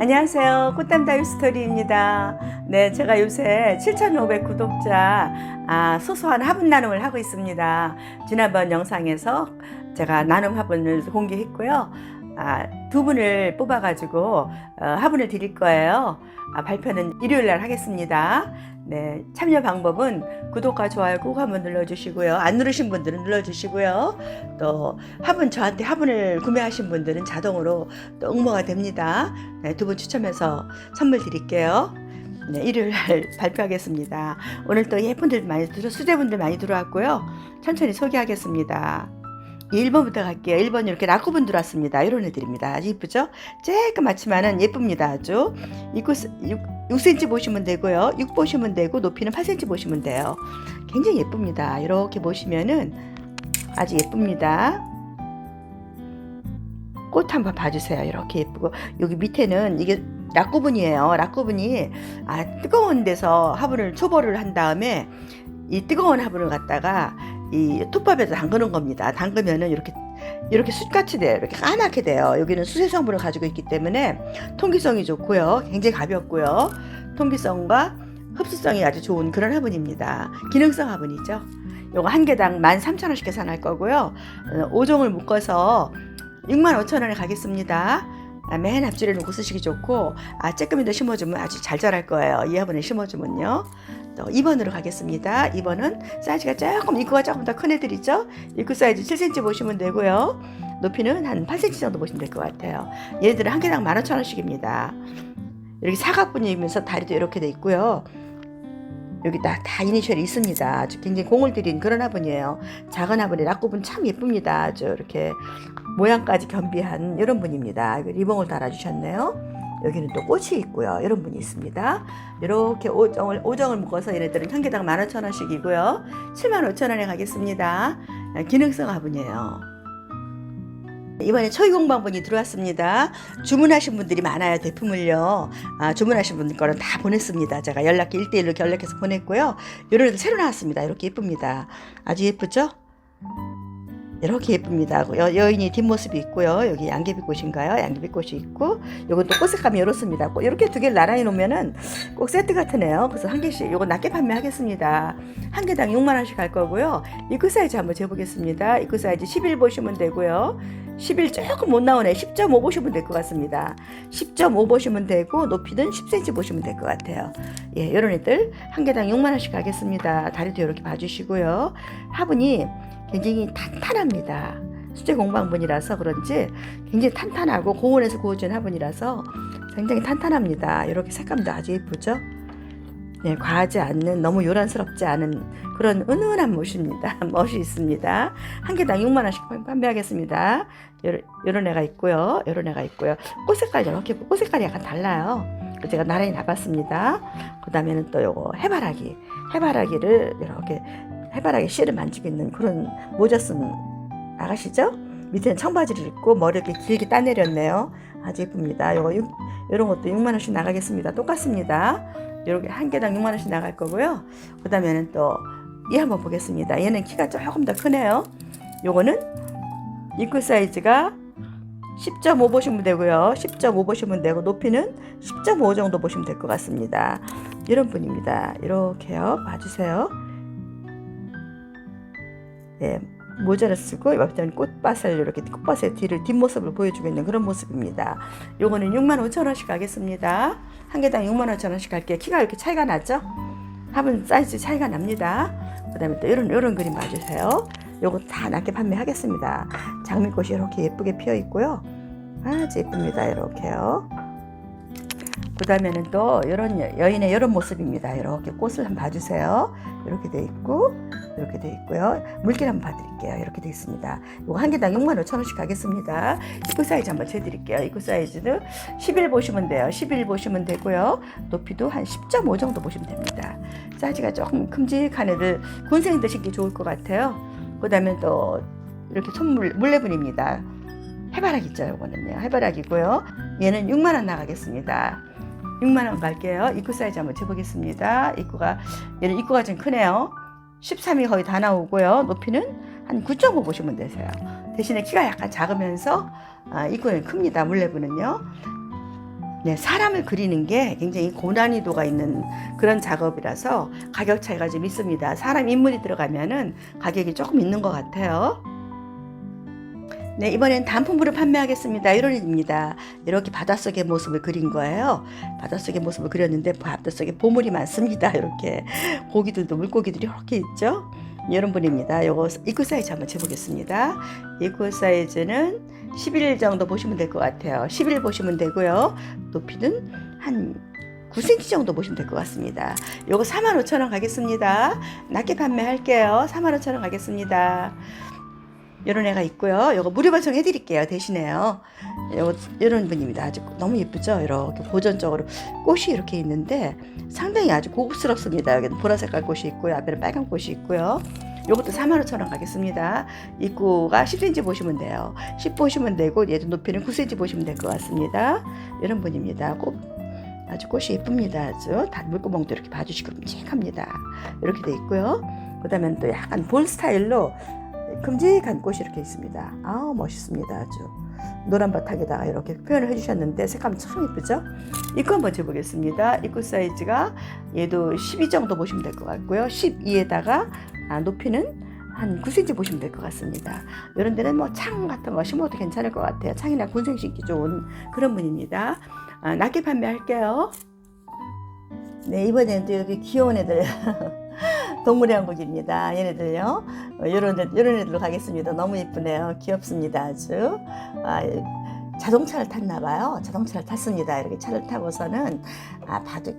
안녕하세요. 꽃담다육 스토리입니다. 네, 제가 요새 7,500 구독자 아, 소소한 화분 나눔을 하고 있습니다. 지난번 영상에서 제가 나눔 화분을 공개했고요. 아, 두 분을 뽑아가지고 어, 화분을 드릴 거예요. 아, 발표는 일요일 날 하겠습니다. 네, 참여 방법은 구독과 좋아요 꼭 한번 눌러주시고요. 안 누르신 분들은 눌러주시고요. 또 화분 저한테 화분을 구매하신 분들은 자동으로 또 응모가 됩니다. 네, 두 분 추첨해서 선물 드릴게요. 네, 일요일 날 발표하겠습니다. 오늘 또 예쁜들 많이 들어 수제분들 많이 들어왔고요. 천천히 소개하겠습니다. 1번부터 갈게요. 1번 이렇게 라쿠분 들어왔습니다. 이런 애들입니다. 아주 이쁘죠? 쬐끄맣지만은 예쁩니다. 아주. 6, 6cm 보시면 되고요. 6 보시면 되고 높이는 8cm 보시면 돼요. 굉장히 예쁩니다. 이렇게 보시면은 아주 예쁩니다. 꽃 한번 봐주세요. 이렇게 예쁘고 여기 밑에는 이게 락구분이에요. 락구분이 아 뜨거운 데서 화분을 초벌을 한 다음에 이 뜨거운 화분을 갖다가 이 톱밥에서 담그는 겁니다. 담그면은 이렇게 이렇게 숯같이 돼요. 이렇게 까맣게 돼요. 여기는 수세 성분을 가지고 있기 때문에 통기성이 좋고요. 굉장히 가볍고요. 통기성과 흡수성이 아주 좋은 그런 화분입니다. 기능성 화분이죠. 요거 한 개당 13,000원씩 계산할 거고요. 5종을 묶어서 65,000원에 가겠습니다. 아, 맨 앞줄에 놓고 쓰시기 좋고 아 쬐끔이더 심어주면 아주 잘 자랄 거예요. 이 화분에 심어주면요. 또 2번으로 가겠습니다. 2번은 사이즈가 조금 입구가 조금 더 큰 애들이죠. 입구 사이즈 7cm 보시면 되고요. 높이는 한 8cm 정도 보시면 될 것 같아요. 얘들은 한 개당 15,000원씩입니다. 이렇게 사각분이면서 다리도 이렇게 돼 있고요. 여기 다, 다 이니셜이 있습니다. 아주 굉장히 공을 들인 그런 화분이에요. 작은 화분이 락구분 참 예쁩니다. 아주 이렇게 모양까지 겸비한 이런 분입니다. 리봉을 달아주셨네요. 여기는 또 꽃이 있고요. 이런 분이 있습니다. 이렇게 오정을, 오정을 묶어서 얘네들은 한 개당 15,000원씩이고요. 75,000원에 가겠습니다. 기능성 화분이에요. 이번에 초이공방분이 들어왔습니다. 주문하신 분들이 많아요. 대품을요. 아, 주문하신 분들 거는 다 보냈습니다. 제가 연락기 1대1로 연락해서 보냈고요. 요런 새로 나왔습니다. 이렇게 예쁩니다. 아주 예쁘죠? 이렇게 예쁩니다. 여, 여인이 뒷모습이 있고요. 여기 양귀비꽃인가요? 양귀비꽃이 있고, 또 꽃색감이 이렇습니다. 이렇게 두 개를 나란히 놓으면은 꼭 세트 같으네요. 그래서 한 개씩, 요거 낮게 판매하겠습니다. 한 개당 6만 원씩 할 거고요. 입구 사이즈 한번 재보겠습니다. 입구 사이즈 11 보시면 되고요. 11 조금 못 나오네. 10.5 보시면 될 것 같습니다. 10.5 보시면 되고, 높이는 10cm 보시면 될 것 같아요. 예, 이런 애들 한 개당 6만 원씩 가겠습니다. 다리도 이렇게 봐주시고요. 화분이 굉장히 탄탄합니다. 수제 공방분이라서 그런지 굉장히 탄탄하고 고온에서 구워진 화분이라서 굉장히 탄탄합니다. 이렇게 색감도 아주 예쁘죠? 네, 과하지 않는 너무 요란스럽지 않은 그런 은은한 멋입니다. 멋이 있습니다. 한 개당 6만 원씩 판매하겠습니다. 요런 애가 있고요. 요런 애가 있고요. 꽃 색깔 이렇게 꽃 색깔이 약간 달라요. 제가 나란히 놔봤습니다. 그 다음에는 또 요거 해바라기. 해바라기를 이렇게 해바라기 씨를 만지고 있는 그런 모자 쓴 아가씨죠? 밑에는 청바지를 입고 머리 이렇게 길게 따내렸네요. 아주 예쁩니다. 요거 육, 요런 것도 6만 원씩 나가겠습니다. 똑같습니다. 요렇게 한 개당 6만 원씩 나갈 거고요. 그 다음에는 또이 한번 보겠습니다. 얘는 키가 조금 더 크네요. 요거는 입구 사이즈가 10.5 보시면 되고요. 10.5 보시면 되고 높이는 10.5 정도 보시면 될 것 같습니다. 이런 분입니다. 이렇게요. 봐주세요. 네, 모자를 쓰고 옆에는 꽃밭을 이렇게 꽃밭의 뒤를 뒷모습을 보여주고 있는 그런 모습입니다. 요거는 6만 5천 원씩 가겠습니다. 한 개당 6만 5천 원씩 갈게요. 키가 이렇게 차이가 나죠? 화분 사이즈 차이가 납니다. 그 다음에 또 이런, 이런 그림 봐주세요. 요거 다 낮게 판매하겠습니다. 장미꽃이 이렇게 예쁘게 피어 있고요. 아주 예쁩니다. 이렇게요. 그 다음에는 또 이런 여- 여인의 이런 모습입니다. 이렇게 꽃을 한번 봐주세요. 이렇게 돼 있고, 이렇게 돼 있고요. 물길 한번 봐드릴게요. 이렇게 돼 있습니다. 이거 한 개당 6만 5천 원씩 가겠습니다. 입구 사이즈 한번 재드릴게요. 입구 사이즈는 11 보시면 돼요. 11 보시면 되고요. 높이도 한 10.5 정도 보시면 됩니다. 사이즈가 조금 큼직한 애들 군생들 신기 좋을 것 같아요. 그 다음에 또 이렇게 손물 물레분입니다. 해바라기 있죠, 이거는요. 해바라기고요. 얘는 6만 원 나가겠습니다. 6만 원 갈게요. 입구 사이즈 한번 재보겠습니다. 입구가 얘는 입구가 좀 크네요. 13이 거의 다 나오고요. 높이는 한 9.5 보시면 되세요. 대신에 키가 약간 작으면서 아, 입구는 큽니다. 물레분은요. 네, 사람을 그리는 게 굉장히 고난이도가 있는 그런 작업이라서 가격 차이가 좀 있습니다. 사람 인물이 들어가면은 가격이 조금 있는 것 같아요. 네, 이번엔 단품으로 판매하겠습니다. 1원입니다. 이렇게 바닷속의 모습을 그린 거예요. 바닷속의 모습을 그렸는데 바닷속에 보물이 많습니다. 이렇게 고기들도 물고기들이 이렇게 있죠. 이런 분입니다. 요거 입구 사이즈 한번 재보겠습니다. 입구 사이즈는 11 정도 보시면 될 것 같아요. 11 보시면 되고요. 높이는 한 9cm 정도 보시면 될 것 같습니다. 요거 45,000원 가겠습니다. 낮게 판매할게요. 45,000원 가겠습니다. 이런 애가 있고요. 요거 무료 발송해 드릴게요. 대신에요. 이런 분입니다. 아주 너무 예쁘죠? 이렇게 보존적으로 꽃이 이렇게 있는데 상당히 아주 고급스럽습니다. 여기는 보라 색깔 꽃이 있고요. 앞에는 빨간 꽃이 있고요. 요것도 45,000원 가겠습니다. 입구가 10cm 보시면 돼요. 10 보시면 되고 얘도 높이는 9cm 보시면 될 것 같습니다. 이런 분입니다. 꽃 아주 꽃이 예쁩니다. 아주 다 물구멍도 이렇게 봐주시고 끔찍합니다. 이렇게 돼 있고요. 그다음에 또 약간 볼 스타일로 큼직한 꽃이 이렇게 있습니다. 아우 멋있습니다. 아주 노란 바탕에다가 이렇게 표현을 해주셨는데 색감 참 예쁘죠? 입구 한번 재보겠습니다. 입구 사이즈가 얘도 12 정도 보시면 될 것 같고요. 12에다가 아, 높이는 한 9cm 보시면 될 것 같습니다. 이런 데는 뭐 창 같은 거 심어도 괜찮을 것 같아요. 창이나 군생 심기 좋은 그런 분입니다. 아, 낮게 판매할게요. 네, 이번에는 또 여기 귀여운 애들. 동물의 왕국입니다. 얘네들요. 어, 이런, 애- 이런 애들로 가겠습니다. 너무 예쁘네요. 귀엽습니다. 아주. 아, 자동차를 탔나 봐요. 자동차를 탔습니다. 이렇게 차를 타고서는 아, 바둑,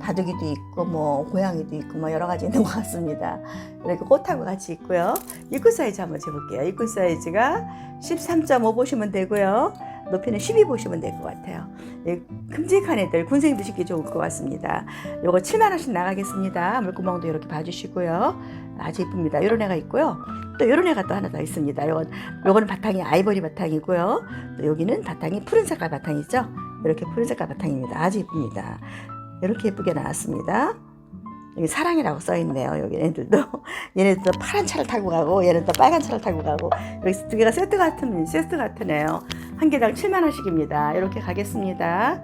바둑이도 있고 뭐 고양이도 있고 뭐 여러 가지 있는 것 같습니다. 이렇게 꽃하고 같이 있고요. 입구 사이즈 한번 재볼게요. 입구 사이즈가 13.5 보시면 되고요. 높이는 12 보시면 될 것 같아요. 예, 큼직한 애들 군생도 신기 좋을 것 같습니다. 요거 7만 원씩 나가겠습니다. 물구멍도 이렇게 봐주시고요. 아주 예쁩니다. 이런 애가 있고요. 또 이런 애가 또 하나 더 있습니다. 요건 요거는 바탕이 아이보리 바탕이고요. 또 여기는 바탕이 푸른 색깔 바탕이죠. 이렇게 푸른 색깔 바탕입니다. 아주 예쁩니다. 이렇게 예쁘게 나왔습니다. 여기 사랑이라고 써 있네요. 여기 얘네들도 얘네들도 파란 차를 타고 가고 얘네도 빨간 차를 타고 가고 여기 두 개가 세트 같은 세트 같으네요. 한 개당 7만 원씩입니다. 이렇게 가겠습니다.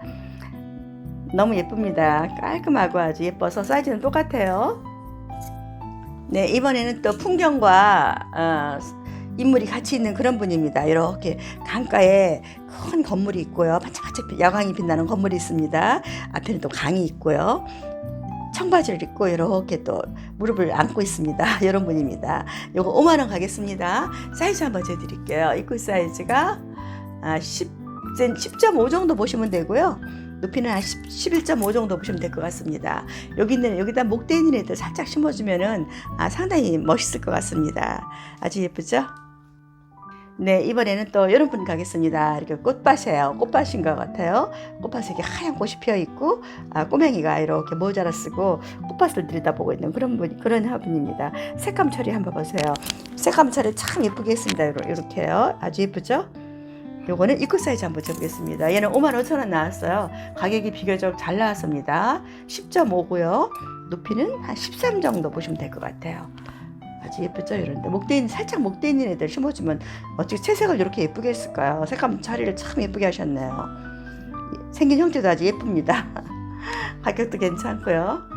너무 예쁩니다. 깔끔하고 아주 예뻐서 사이즈는 똑같아요. 네, 이번에는 또 풍경과 어, 인물이 같이 있는 그런 분입니다. 이렇게 강가에 큰 건물이 있고요. 반짝반짝 야광이 빛나는 건물이 있습니다. 앞에는 또 강이 있고요. 청바지를 입고 이렇게 또 무릎을 안고 있습니다. 이런 분입니다. 요거 5만 원 가겠습니다. 사이즈 한번 재드릴게요. 입구 사이즈가 아, 10, 10.5 정도 보시면 되고요. 높이는 한 10, 11.5 정도 보시면 될 것 같습니다. 여기 있는 여기다 목대 있는 애들 살짝 심어주면은 아, 상당히 멋있을 것 같습니다. 아주 예쁘죠? 네, 이번에는 또 이런 분 가겠습니다. 이렇게 꽃밭이에요. 꽃밭인 것 같아요. 꽃밭에 하얀 꽃이 피어 있고, 아, 꼬맹이가 이렇게 모자를 쓰고 꽃밭을 들여다보고 있는 그런 분, 그런 화분입니다. 색감 처리 한번 보세요. 색감 처리 참 예쁘게 했습니다. 이렇게요. 아주 예쁘죠? 요거는 입구 사이즈 한번 재보겠습니다. 얘는 5만 5천 원 나왔어요. 가격이 비교적 잘 나왔습니다. 10.5고요. 높이는 한 13 정도 보시면 될 것 같아요. 아주 예쁘죠? 이런데 목대 있는 살짝 목대 있는 애들 심어주면 어떻게 채색을 이렇게 예쁘게 했을까요? 색감 처리를 참 예쁘게 하셨네요. 생긴 형태도 아주 예쁩니다. 가격도 괜찮고요.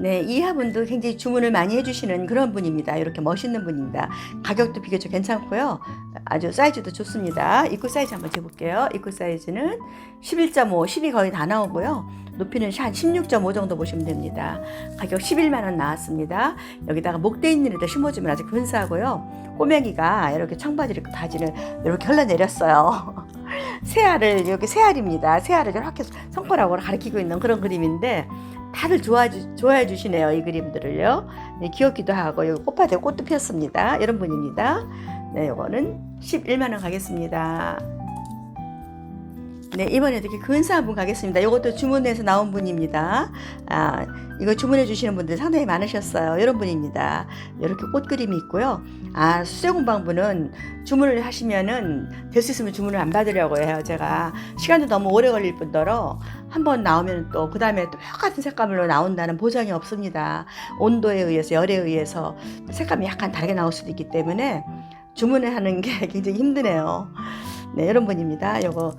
네, 이 화분도 굉장히 주문을 많이 해주시는 그런 분입니다. 이렇게 멋있는 분입니다. 가격도 비교적 괜찮고요. 아주 사이즈도 좋습니다. 입구 사이즈 한번 재볼게요. 입구 사이즈는 11.5, 10이 거의 다 나오고요. 높이는 한 16.5 정도 보시면 됩니다. 가격 11만 원 나왔습니다. 여기다가 목대 있는 애들 심어주면 아주 근사하고요. 꼬맹이가 이렇게 청바지를 바지를 이렇게 흘러내렸어요. 새알을 여기 새알입니다. 새알을 이렇게 손가락으로 가리키고 있는 그런 그림인데 다들 좋아해, 주, 좋아해 주시네요. 이 그림들을요. 네, 귀엽기도 하고 여기 꽃밭에 꽃도 피었습니다. 이런 분입니다. 네, 이거는 11만 원 가겠습니다. 네, 이번에도 이렇게 근사 한 분 가겠습니다. 이것도 주문해서 나온 분입니다. 아, 이거 주문해 주시는 분들 상당히 많으셨어요. 이런 분입니다. 이렇게 꽃 그림이 있고요. 아, 수제공방분은 주문을 하시면은 될 수 있으면 주문을 안 받으려고 해요. 제가 시간도 너무 오래 걸릴 뿐더러 한 번 나오면 또 그 다음에 또 똑같은 색감으로 나온다는 보장이 없습니다. 온도에 의해서 열에 의해서 색감이 약간 다르게 나올 수도 있기 때문에 주문을 하는 게 굉장히 힘드네요. 네, 이런 분입니다. 요거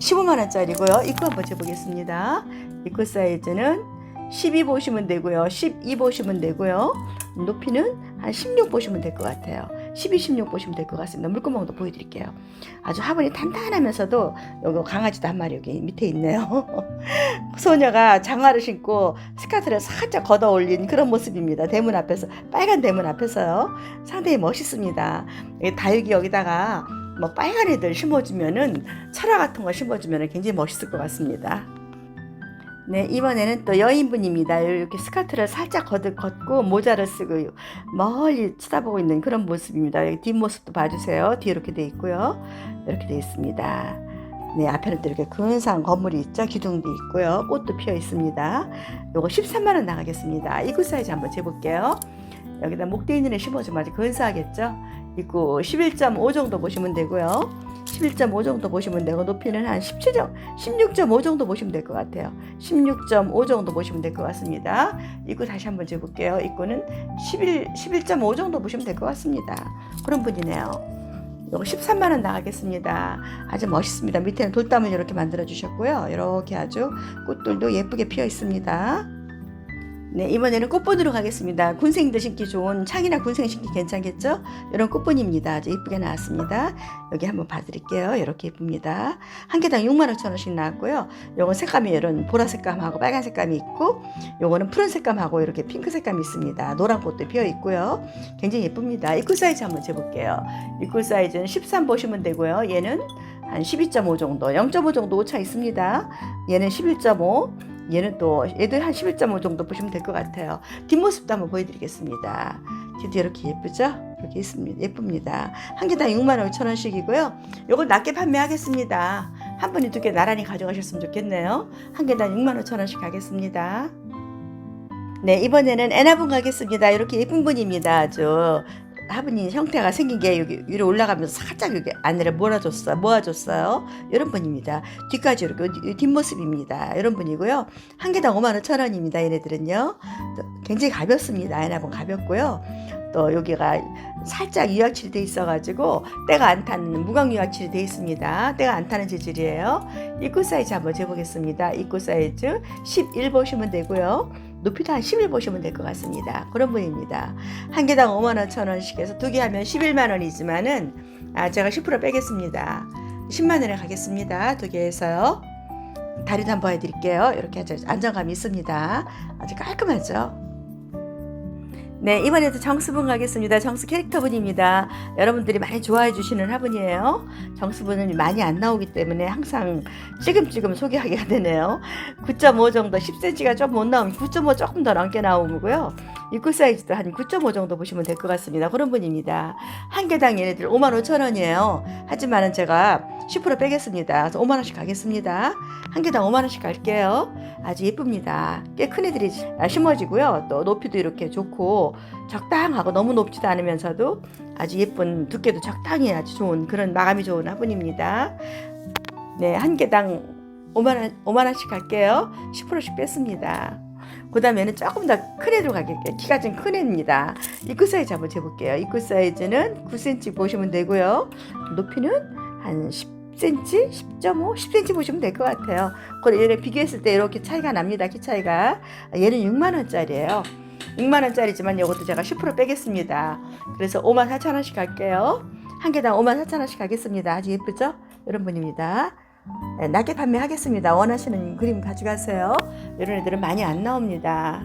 15만 원짜리고요. 입구 한번 재보겠습니다. 입구 사이즈는 12 보시면 되고요. 12 보시면 되고요. 높이는 한 16 보시면 될 것 같아요. 12, 16 보시면 될 것 같습니다. 물구멍도 보여드릴게요. 아주 화분이 단단하면서도 여기 강아지도 한 마리 여기 밑에 있네요. 소녀가 장화를 신고 스카트를 살짝 걷어 올린 그런 모습입니다. 대문 앞에서 빨간 대문 앞에서요. 상당히 멋있습니다. 이 다육이 여기다가 뭐 빨간 애들 심어주면은 철화 같은 거 심어주면 굉장히 멋있을 것 같습니다. 네, 이번에는 또 여인분입니다. 이렇게 스카트를 살짝 걷, 걷고 모자를 쓰고 멀리 쳐다보고 있는 그런 모습입니다. 여기 뒷모습도 봐주세요. 뒤에 이렇게 돼 있고요. 이렇게 돼 있습니다. 네, 앞에는 또 이렇게 근사한 건물이 있죠. 기둥도 있고요. 꽃도 피어 있습니다. 요거 13만 원 나가겠습니다. 입구 사이즈 한번 재볼게요. 여기다 목대 있는 애 심어주면 아주 근사하겠죠? 입구 11.5 정도 보시면 되고요. 11.5 정도 보시면 되고 높이는 한 17점, 16.5 정도 보시면 될 것 같아요. 16.5 정도 보시면 될 것 같습니다. 입구 다시 한번 재볼게요. 입구는 11, 11.5 정도 보시면 될 것 같습니다. 그런 분이네요. 이거 13만 원 나가겠습니다. 아주 멋있습니다. 밑에는 돌담을 이렇게 만들어 주셨고요. 이렇게 아주 꽃들도 예쁘게 피어 있습니다. 네, 이번에는 꽃분으로 가겠습니다. 군생들 신기 좋은 창이나 군생 신기 괜찮겠죠? 이런 꽃분입니다. 아주 예쁘게 나왔습니다. 여기 한번 봐드릴게요. 이렇게 예쁩니다. 한 개당 6만 5천 원씩 나왔고요. 요건 색감이 이런 보라 색감하고 빨간 색감이 있고, 요거는 푸른 색감하고 이렇게 핑크 색감이 있습니다. 노란 꽃도 피어 있고요. 굉장히 예쁩니다. 입구 사이즈 한번 재볼게요. 입구 사이즈는 13 보시면 되고요. 얘는 한 12.5 정도, 0.5 정도 오차 있습니다. 얘는 11.5, 얘는 또 얘도 한11.5 정도 보시면 될 것 같아요. 뒷모습도 한번 보여드리겠습니다. 뒤도 이렇게 예쁘죠? 이렇게 있습니다. 예쁩니다. 한 개당 6만 5천 원씩이고요. 요걸 낮게 판매하겠습니다. 한 분이 두 개 나란히 가져가셨으면 좋겠네요. 한 개당 6만 5천 원씩 가겠습니다. 네, 이번에는 애나분 가겠습니다. 이렇게 예쁜 분입니다. 아주 화분이 형태가 생긴 게 여기 위로 올라가면서 살짝 여기 안으로 몰아줬어요. 모아줬어요. 이런 분입니다. 뒤까지 이렇게 뒷모습입니다. 이런 분이고요. 한 개당 5만 5천 원입니다. 얘네들은요. 또 굉장히 가볍습니다. 애나분 가볍고요. 또 여기가 살짝 유약칠이 돼 있어가지고 때가 안 타는 무광 유약칠이 돼 있습니다. 때가 안 타는 재질이에요. 입구 사이즈 한번 재보겠습니다. 입구 사이즈 11 보시면 되고요. 높이도 한11 보시면 될 것 같습니다. 그런 분입니다. 한 개당 5만 5천 원씩 해서 두 개 하면 11만 원이지만은 아 제가 10% 빼겠습니다. 10만 원에 가겠습니다. 두 개 해서요. 다리도 한번 보여드릴게요. 이렇게 아주 안정감이 있습니다. 아주 깔끔하죠. 네, 이번에도 정수분 가겠습니다. 정수 캐릭터분입니다. 여러분들이 많이 좋아해 주시는 화분이에요. 정수분은 많이 안 나오기 때문에 항상 찌금찌금 소개하게 되네요. 9.5 정도, 10cm가 좀 못 나오면 9.5 조금 더 넘게 나오고요. 입구 사이즈도 한 9.5 정도 보시면 될 것 같습니다. 그런 분입니다. 한 개당 얘네들 5만 5천 원이에요. 하지만은 제가 10% 빼겠습니다. 그래서 5만 원씩 가겠습니다. 한 개당 5만 원씩 갈게요. 아주 예쁩니다. 꽤 큰 애들이 심어지고요. 또 높이도 이렇게 좋고 적당하고 너무 높지도 않으면서도 아주 예쁜 두께도 적당히 아주 좋은 그런 마감이 좋은 화분입니다. 네, 한 개당 5만 원, 5만 원씩 갈게요. 10%씩 뺐습니다. 그 다음에는 조금 더 큰 애로 가겠게요. 키가 좀 큰 애입니다. 입구 사이즈 한번 재볼게요. 입구 사이즈는 9cm 보시면 되고요. 높이는 한 10cm, 10.5, 10cm 보시면 될 것 같아요. 그리고 얘를 비교했을 때 이렇게 차이가 납니다. 키 차이가. 얘는 6만 원짜리예요. 6만 원짜리지만 이것도 제가 10% 빼겠습니다. 그래서 5만 4천 원씩 갈게요. 한 개당 5만 4천 원씩 가겠습니다. 아주 예쁘죠? 이런 분입니다. 네, 낮게 판매하겠습니다. 원하시는 그림 가져가세요. 이런 애들은 많이 안 나옵니다.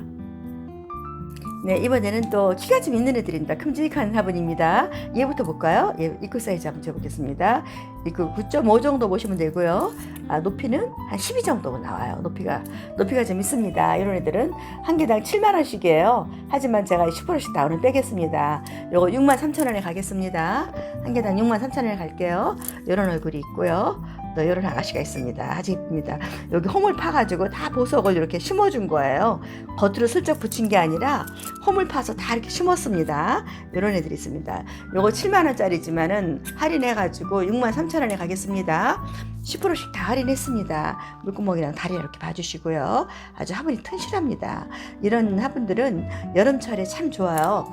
네, 이번에는 또 키가 좀 있는 애들입니다. 큼직한 화분입니다. 얘부터 볼까요? 얘 입구 사이즈 한번 재보겠습니다. 입구 9.5 정도 보시면 되고요. 아, 높이는 한 12 정도 나와요. 높이가 높이가 좀 있습니다. 이런 애들은 한 개당 7만 원씩이에요. 하지만 제가 10%씩 다운을 빼겠습니다. 요거 6만 3천 원에 가겠습니다. 한 개당 6만 3천 원에 갈게요. 이런 얼굴이 있고요. 또 이런 아가씨가 있습니다. 아주 예쁩니다. 여기 홈을 파가지고 다 보석을 이렇게 심어준 거예요. 겉으로 슬쩍 붙인 게 아니라 홈을 파서 다 이렇게 심었습니다. 이런 애들이 있습니다. 요거 7만 원짜리지만은 할인해가지고 6만 3천 원에 가겠습니다. 10%씩 다 할인했습니다. 물구멍이랑 다리 이렇게 봐주시고요. 아주 화분이 튼실합니다. 이런 화분들은 여름철에 참 좋아요.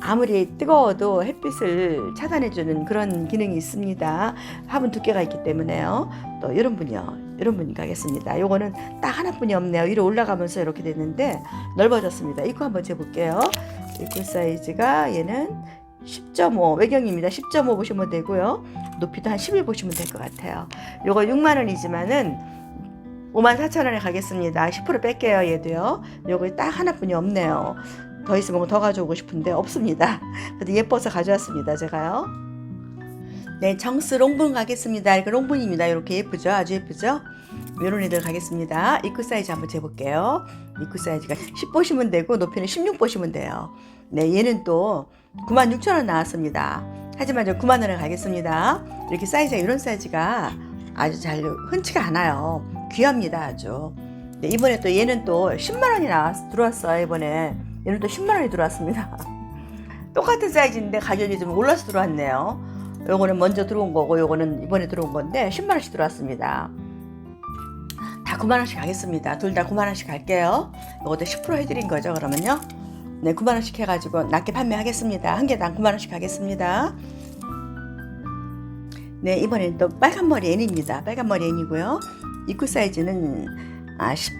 아무리 뜨거워도 햇빛을 차단해주는 그런 기능이 있습니다. 화분 두께가 있기 때문에요. 또 이런 분이요. 이런 분이 가겠습니다. 요거는 딱 하나뿐이 없네요. 위로 올라가면서 이렇게 됐는데 넓어졌습니다. 입구 한번 재볼게요. 입구 사이즈가 얘는 10.5 외경입니다. 10.5 보시면 되고요. 높이도 한 11 보시면 될 것 같아요. 요거 6만 원이지만은 5만 4천 원에 가겠습니다. 10% 뺄게요. 얘도요. 요거 딱 하나뿐이 없네요. 더 있으면 더 가져오고 싶은데 없습니다. 그래도 예뻐서 가져왔습니다. 제가요. 네, 정스 롱분 가겠습니다. 이거 롱분입니다. 이렇게 예쁘죠? 아주 예쁘죠? 이런 애들 가겠습니다. 입구 사이즈 한번 재볼게요. 입구 사이즈가 10 보시면 되고 높이는 16 보시면 돼요. 네, 얘는 또 96,000원 나왔습니다. 하지만 저 9만 원에 가겠습니다. 이렇게 사이즈가 이런 사이즈가 아주 잘 흔치가 않아요. 귀합니다, 아주. 네, 이번에 또 얘는 또 10만 원이 나왔 들어왔어요. 이번에 얘는 또 10만 원이 들어왔습니다. 똑같은 사이즈인데 가격이 좀 올라서 들어왔네요. 요거는 먼저 들어온 거고 요거는 이번에 들어온 건데 10만 원씩 들어왔습니다. 다 9만 원씩 가겠습니다. 둘 다 9만 원씩 갈게요. 요것도 10% 해드린 거죠. 그러면요. 네, 9만 원씩 해가지고 낮게 판매하겠습니다. 한 개당 9만 원씩 가겠습니다. 네, 이번엔 또 빨간 머리 N입니다. 빨간 머리 N이고요. 입구 사이즈는 아 10,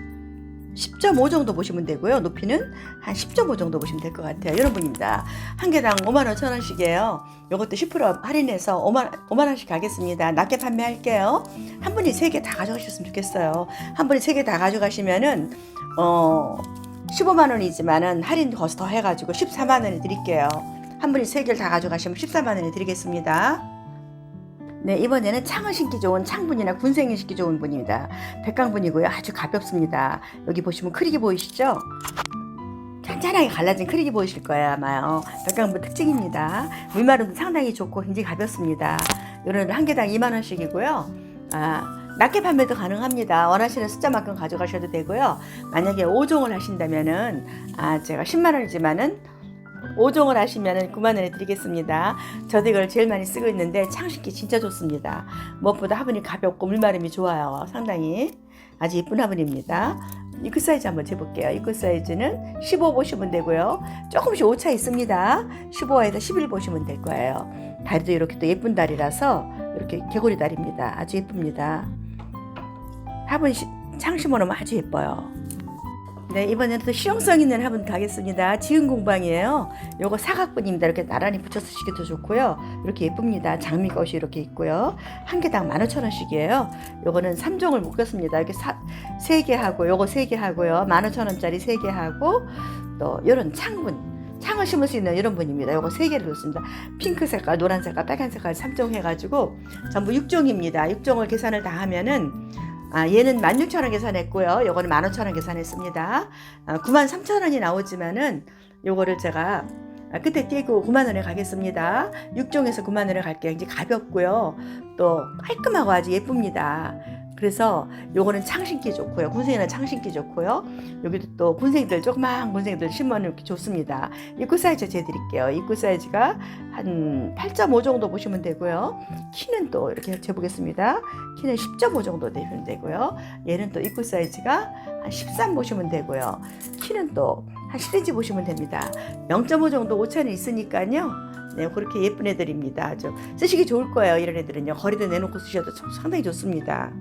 10.5 정도 보시면 되고요. 높이는 한 10.5 정도 보시면 될 것 같아요. 이런 분입니다. 한 개당 5만 5천 원씩이에요. 이것도 10% 할인해서 5만, 5만 원씩 가겠습니다. 낮게 판매할게요. 한 분이 세개다 가져가셨으면 좋겠어요. 한 분이 세개다 가져가시면은 어 15만 원이지만은 할인 거기서 더 해가지고 14만 원에 드릴게요. 한 분이 세 개를 다 가져가시면 14만 원에 드리겠습니다. 네, 이번에는 창을 신기 좋은 창분이나 군생이 신기 좋은 분입니다. 백강분이고요. 아주 가볍습니다. 여기 보시면 크릭이 보이시죠? 잔잔하게 갈라진 크릭이 보이실 거예요, 아마요. 백강분 특징입니다. 물마름도 상당히 좋고 굉장히 가볍습니다. 이런 한 개당 2만 원씩이고요. 아, 낮게 판매도 가능합니다. 원하시는 숫자만큼 가져가셔도 되고요. 만약에 5종을 하신다면은 아, 제가 10만 원이지만은 5종을 하시면 9만 원에 드리겠습니다. 저도 이걸 제일 많이 쓰고 있는데 창식기 진짜 좋습니다. 무엇보다 화분이 가볍고 물마름이 좋아요. 상당히 아주 예쁜 화분입니다. 입구 사이즈 한번 재볼게요. 입구 사이즈는 15 보시면 되고요. 조금씩 오차 있습니다. 15에서 11 보시면 될 거예요. 다리도 이렇게 또 예쁜 다리라서 이렇게 개구리 다리입니다. 아주 예쁩니다. 화분 시- 창 심어놓으면 아주 예뻐요. 네, 이번에는 또 실용성 있는 화분 가겠습니다. 지은 공방이에요. 요거 사각분입니다. 이렇게 나란히 붙여 쓰시기도 좋고요. 이렇게 예쁩니다. 장미꽃이 이렇게 있고요. 한 개당 15,000원씩이에요. 요거는 3종을 묶었습니다. 이렇게 사, 3개 하고 요거 3개 하고요. 15,000원짜리 3개 하고 또 요런 창분 창을 심을 수 있는 이런 분입니다. 요거 3개를 놓습니다. 핑크 색깔, 노란 색깔, 빨간 색깔 3종 해가지고 전부 6종입니다. 6종을 계산을 다 하면은 아, 얘는 16,000원 계산했고요. 요거는 15,000원 계산했습니다. 아, 93,000원이 나오지만은 요거를 제가 아, 끝에 띄고 9만 원에 가겠습니다. 6종에서 9만 원에 갈게요. 이제 가볍고요. 또 깔끔하고 아주 예쁩니다. 그래서 요거는 창신기 좋고요. 군생이는 창신기 좋고요. 여기도 또 군생이들 조그마한 군생이들 심으면 이렇게 좋습니다. 입구 사이즈 재드릴게요. 입구 사이즈가 한 8.5 정도 보시면 되고요. 키는 또 이렇게 재보겠습니다. 키는 10.5 정도 되면 되고요. 얘는 또 입구 사이즈가 한 13 보시면 되고요. 키는 또 한 10cm 보시면 됩니다. 0.5 정도 오차는 있으니까요. 네, 그렇게 예쁜 애들입니다. 아주 쓰시기 좋을 거예요. 이런 애들은요. 거리도 내놓고 쓰셔도 참- 상당히 좋습니다.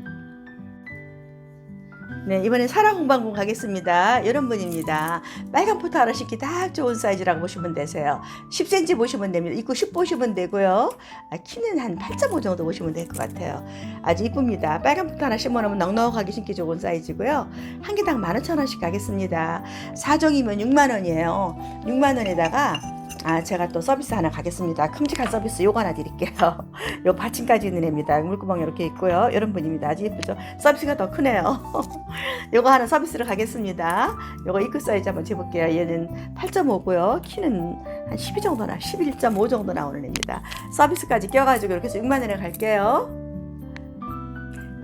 네, 이번엔 사랑홍방군 가겠습니다. 이런 분입니다. 빨간 포트 하나 싣기 딱 좋은 사이즈라고 보시면 되세요. 10cm 보시면 됩니다. 입구 10 보시면 되고요. 아, 키는 한 8.5 정도 보시면 될 것 같아요. 아주 이쁩니다. 빨간 포트 하나 심어놓으면 넉넉하게 신기 좋은 사이즈고요. 한 개당 15,000원씩 가겠습니다. 4종이면 6만원이에요. 6만원에다가 아, 제가 또 서비스 하나 가겠습니다. 큼직한 서비스 요거 하나 드릴게요. 요 받침까지 있는 애입니다. 물구멍 이렇게 있고요. 이런 분입니다. 아주 예쁘죠? 서비스가 더 크네요. 요거 하나 서비스를 가겠습니다. 요거 입구 사이즈 한번 재볼게요. 얘는 8.5고요. 키는 한 12 정도나 11.5 정도 나오는 애입니다. 서비스까지 껴가지고 이렇게 해서 6만 원에 갈게요.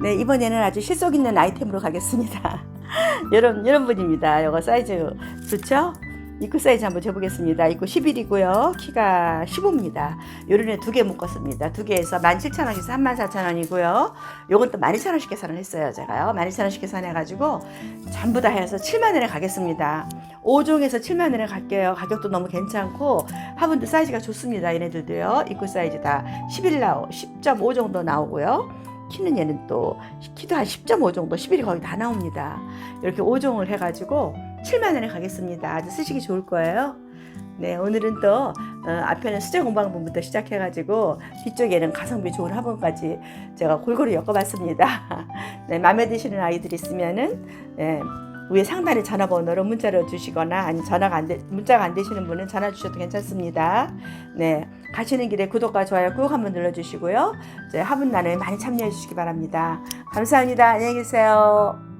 네, 이번에는 아주 실속 있는 아이템으로 가겠습니다. 이런 이런 분입니다. 요거 사이즈 좋죠? 입구 사이즈 한번 재보겠습니다. 입구 11이고요. 키가 15입니다. 요런 애두개 묶었습니다. 두 개에서 17,000원에서 34,000원이고요. 요건 또 12,000원씩 계산을 했어요. 제가요. 12,000원씩 계산해가지고 전부 다 해서 7만 원에 가겠습니다. 5종에서 7만 원에 갈게요. 가격도 너무 괜찮고 화분도 사이즈가 좋습니다. 얘네들도요. 입구 사이즈 다 11 나오, 10.5 정도 나오고요. 키는 얘는 또 키도 한 10.5 정도, 11이 거의 다 나옵니다. 이렇게 5종을 해가지고 7만 원에 가겠습니다. 아주 쓰시기 좋을 거예요. 네, 오늘은 또 어, 앞에는 수제 공방분부터 시작해가지고 뒤쪽에는 가성비 좋은 화분까지 제가 골고루 엮어봤습니다. 네, 마음에 드시는 아이들 있으면은 네, 위에 상단에 전화번호로 문자를 주시거나 아니 전화가 안 되, 문자가 안 되시는 분은 전화 주셔도 괜찮습니다. 네, 가시는 길에 구독과 좋아요 꾹 한번 눌러주시고요. 이제 화분 나눔에 많이 참여해 주시기 바랍니다. 감사합니다. 안녕히 계세요.